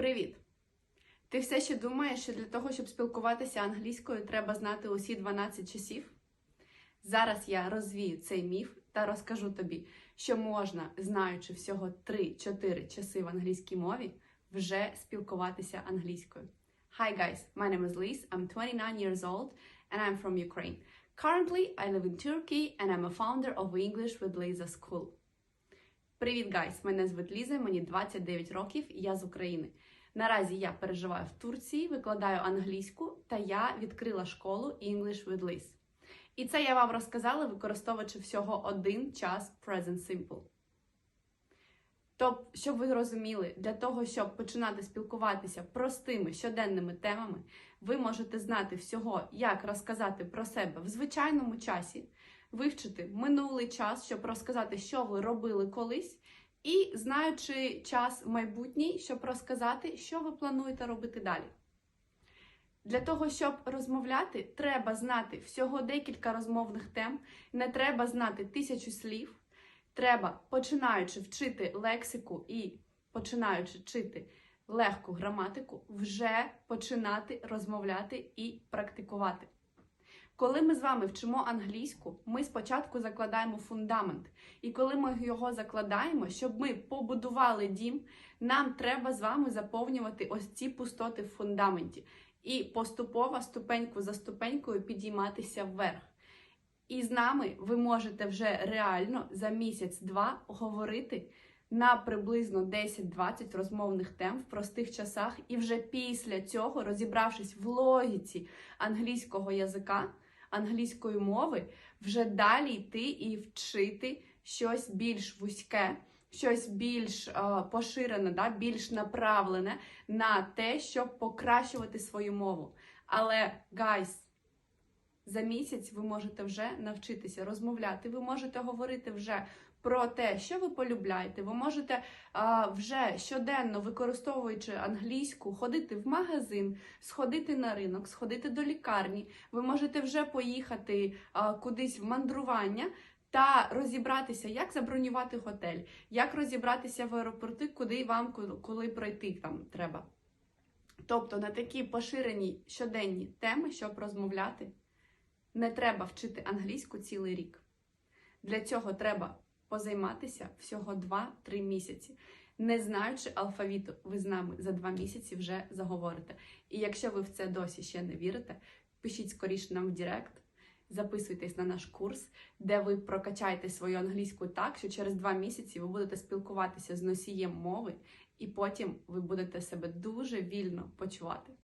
Привіт! Ти все ще думаєш, що для того, щоб спілкуватися англійською, треба знати усі 12 часів? Зараз я розвію цей міф та розкажу тобі, що можна, знаючи всього 3-4 часи в англійській мові, вже спілкуватися англійською. Hi guys, my name is Liz. I'm 29 years old and I'm from Ukraine. Currently, I live in Turkey and I'm a founder of English with Liza School. Привіт, гайс! Мене звуть Ліза, мені 29 років, і я з України. Наразі я переживаю в Турції, викладаю англійську, та я відкрила школу English with Liz. І це я вам розказала, використовуючи всього один час Present Simple. Тобто, щоб ви розуміли, для того, щоб починати спілкуватися простими щоденними темами, ви можете знати всього, як розказати про себе в звичайному часі, вивчити минулий час, щоб розказати, що ви робили колись, і знаючи час майбутній, щоб розказати, що ви плануєте робити далі. Для того, щоб розмовляти, треба знати всього декілька розмовних тем, не треба знати тисячу слів. Треба, починаючи вчити лексику і починаючи вчити легку граматику, вже починати розмовляти і практикувати. Коли ми з вами вчимо англійську, ми спочатку закладаємо фундамент. І коли ми його закладаємо, щоб ми побудували дім, нам треба з вами заповнювати ось ці пустоти в фундаменті і поступово ступеньку за ступенькою підійматися вверх. І з нами ви можете вже реально за місяць-два говорити на приблизно 10-20 розмовних тем в простих часах, і вже після цього, розібравшись в логіці англійського язика, англійської мови, вже далі йти і вчити щось більш вузьке, щось більш е, поширене, да, більш направлене на те, щоб покращувати свою мову. Але, гайс, за місяць ви можете вже навчитися розмовляти, ви можете говорити вже про те, що ви полюбляєте. Ви можете а, вже щоденно використовуючи англійську, ходити в магазин, сходити на ринок, сходити до лікарні. Ви можете вже поїхати а, кудись в мандрування. Та розібратися, як забронювати готель, як розібратися в аеропорти, куди вам коли- пройти там треба. Тобто на такі поширені щоденні теми, щоб розмовляти, не треба вчити англійську цілий рік. Для цього треба позайматися всього 2-3 місяці. Не знаючи алфавіту, ви з нами за 2 місяці вже заговорите. І якщо ви в це досі ще не вірите, пишіть скоріше нам в Директ, записуйтесь на наш курс, де ви прокачаєте свою англійську так, що через 2 місяці ви будете спілкуватися з носієм мови, і потім ви будете себе дуже вільно почувати.